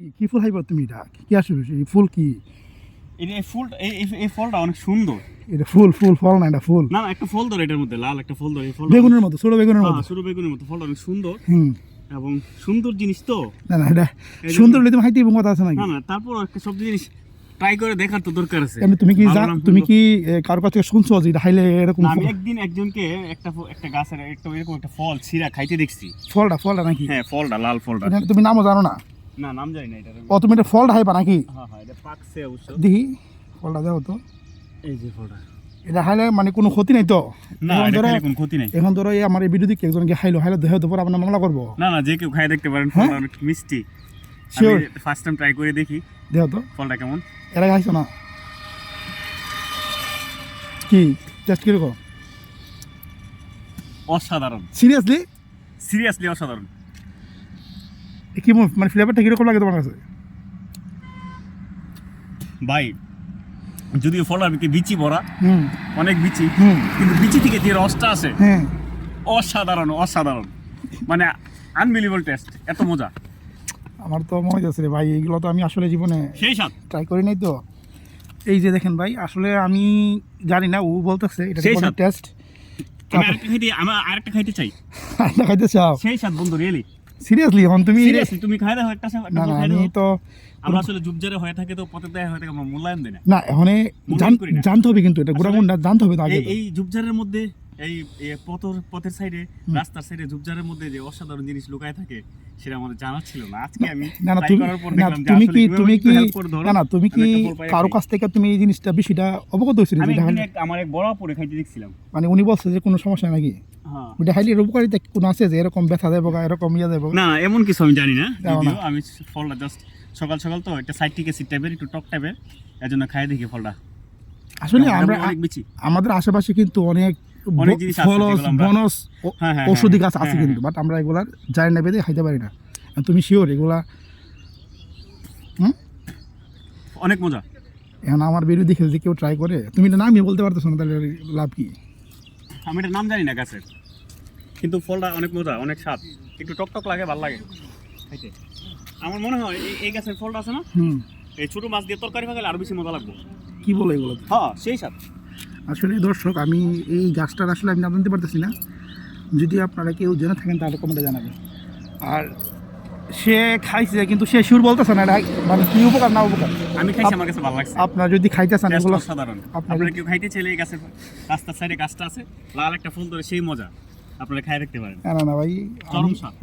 কি- ফুল হাইবা তুমি এটা? কি এই ফুল কি? এই ফুলটা এই ফলটা অনেক সুন্দর। এটা ফুল ফুল ফল না এটা ফুল? না না একটা ফল ধরে এটার মধ্যে লাল একটা ফল ধরে এই ফল বেগুনের মতো ছোট বেগুনের মতো। ছোট বেগুনের মতো ফলটা অনেক সুন্দর। হুম। এবং সুন্দর জিনিস তো। না না এটা সুন্দর হলে তুমি হাইতে এবং কথা আছে নাকি? না না তারপর একটা সব জিনিস ট্রাই করে দেখার তো দরকার আছে। তুমি কি তুমি কি এ, কারোর কাছ থেকে শুনছো যে হাইলে এরকম আমি একদিন একজনকে একটা একটা গাছের একটা এরকম একটা ফল ছিঁড়া খাইতে দেখছি। ফলটা ফলটা নাকি? হ্যাঁ ফলটা লাল ফলটা। তুমি নামও জানো না। না নাম জানি না এটার ও তুমি এটা ফলটা হাইবা নাকি? হ্যাঁ হ্যাঁ এটা পাকছে অবশ্য। দেখি ফলটা দেও তো। এই যে ফলটা এটা হাইলে মানে কোনো ক্ষতি নাই তো? না এখন ধরো কোনো ক্ষতি নাই। এখন ধরো এই আমার এই বিরোধী একজনকে হাইলো হাইলে দেহ তো পরে আপনার মামলা করব? না না যে কেউ খাই দেখতে পারেন হ্যাঁ? ফলটা অনেক মিষ্টি। Sure. ফার্স্ট টাইম ট্রাই করে দেখি। দেহ তো। ফলটা কেমন? এর আগে হাইছো না? কি? টেস্ট কীরকম অসাধারণ। সিরিয়াসলি সিরিয়াসলি অসাধারণ। কি মনে- ফ্লেভারটা কীরকম লাগে তোমার কাছে? ভাই যদিও ফলটা আমি বিচি ভরা হুম। অনেক বিচি হুম। কিন্তু বিচি থেকে যে রসটা আসে হ্যাঁ। অসাধারণ অসাধারণ। মানে আনবিলিভেবল টেস্ট এত মজা। আমার তো মনে হচ্ছে রে ভাই এইগুলো তো আমি আসলে জীবনে সেই স্বাদ। ট্রাই করি নাই তো। এই যে দেখেন ভাই আসলে আমি জানি না ও বলতেছে এটা সেই টেস্ট আমি আরেকটা খাইতে আমি আরেকটা খাইতে চাই। খাইতে চাও? সেই স্বাদ বন্ধু রিয়েলি সিরিয়াসলি এখন তুমি সিরিয়াসলি তুমি খাই দাও একটা না না আমি তো আমরা আসলে জুবজারে হয়ে থাকে তো পথে দেয় হয়ে থাকে আমরা মূল্যায়ন দিই না। না। জানতে হবে কিন্তু এটা জানতে হবে তো আগে এই- জুবজারের মধ্যে এই পথর পথের সাইডে রাস্তার সাইডে জুবজারের মধ্যে যে অসাধারণ জিনিস লুকায় থাকে সেটা আমাদের জানা ছিল না। আজকে আমি না না তুমি না তুমি কি তুমি কি না না তুমি কি কারও কাছ থেকে তুমি এই জিনিসটা বেশিটা অবগত হয়েছিল আমি আমার এক বড় দেখছিলাম। মানে উনি বলছে যে কোনো সমস্যা নাকি? হ্যাঁ। ওটা হাইলি উপকারিতা কোনো আছে যে এরকম ব্যথা দেবো এরকম ইয়ে দেবো? না না এমন কিছু আমি জানি না। যদিও আমি ফলটা জাস্ট সকাল সকাল তো একটা সাইড থেকে সিট টাইপের একটু টক টাইপের এর জন্য খাই দেখি ফলটা। আসলে আমরা আমাদের আশেপাশে কিন্তু অনেক অনেক জিনিস আছে ফলস বনস হ্যাঁ, হ্যাঁ, ঔষধি গাছ আছে কিন্তু বাট আমরা এগুলার জানি না বেঁধে খাইতে পারি না। তুমি শিওর এগুলা অনেক মজা। এখন আমার বিরুদ্ধে যদি কেউ ট্রাই করে। তুমি এটা নামই বলতে পারতেছো না তাহলে লাভ কি? আমি এটা নাম জানি না গাছের। কিন্তু ফলটা অনেক মজা অনেক স্বাদ। একটু টক টক লাগে ভালো লাগে। খাইতে। আমার মনে হয় এই- গাছের ফলটা আছে না? হুম। এই ছোট মাছ দিয়ে তরকারি ভাগালে আরও বেশি মজা লাগবে। কি বলে এগুলো? হ্যাঁ সেই স্বাদ। আসলে দর্শক আমি এই গাছটার আসলে আমি নাম জানতে পারতেছি না। যদি আপনারা কেউ জেনে থাকেন তাহলে কমেন্টে জানাবেন। আর সে খাইছে কিন্তু সে সুর বলতেছে না মানে কি উপকার না উপকার? আমি খাইছি আমার কাছে ভালো লাগছে। আপনার যদি খাইতে চান এগুলো অসাধারণ। আপনার- কেউ খাইতে চাইলে এই গাছের রাস্তার সাইডে গাছটা আছে লাল একটা ফুল ধরে সেই মজা আপনারা খাই রাখতে পারেন। না না ভাই।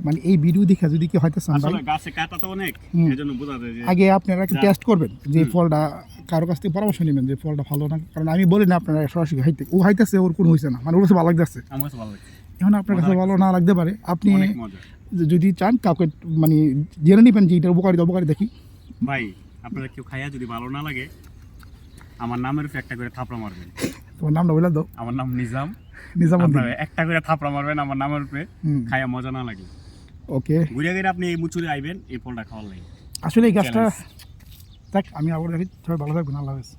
মানে এই ভিডিও দেখে যদি কেউ হয়তো চান ভাই আসলে গাছে কাটা তো অনেক। এই বোঝা যায় যে আগে আপনারা যা- টেস্ট করবেন যে ফলটা কারও কাছ থেকে পরামর্শ নেবেন যে ফলটা ভালো না কারণ আমি বলি না আপনারা সরাসরি খাইতে ও খাইতেছে ওর কোনো হয়েছে না মানে ওর কাছে ভালো লাগতেছে। আমার কাছে ভালো লাগছে। এখন আপনার কাছে ভালো না লাগতে পারে আপনি যদি চান কাউকে মানে জেনে নেবেন যে এটার উপকারিতা উপকারিতা কি ভাই আপনারা কেউ খাইয়া যদি ভালো না লাগে আমার নামের উপরে একটা করে থাপড়া মারবেন। তোমার নামটা বলে দাও। আমার নাম নিজাম। আপনারা একটা করে থাপড়া মারবেন আমার নামের উপরে খাইয়া মজা না লাগে। ওকে। ঘুরে ঘুরে আপনি এই মুচুরে আইবেন এই ফলটা খাওয়ার লাগে। আসলে এই গাছটা দেখ আমি আবার দেখি। সবাই ভালো থাকবেন আল্লাহ হাফেজ।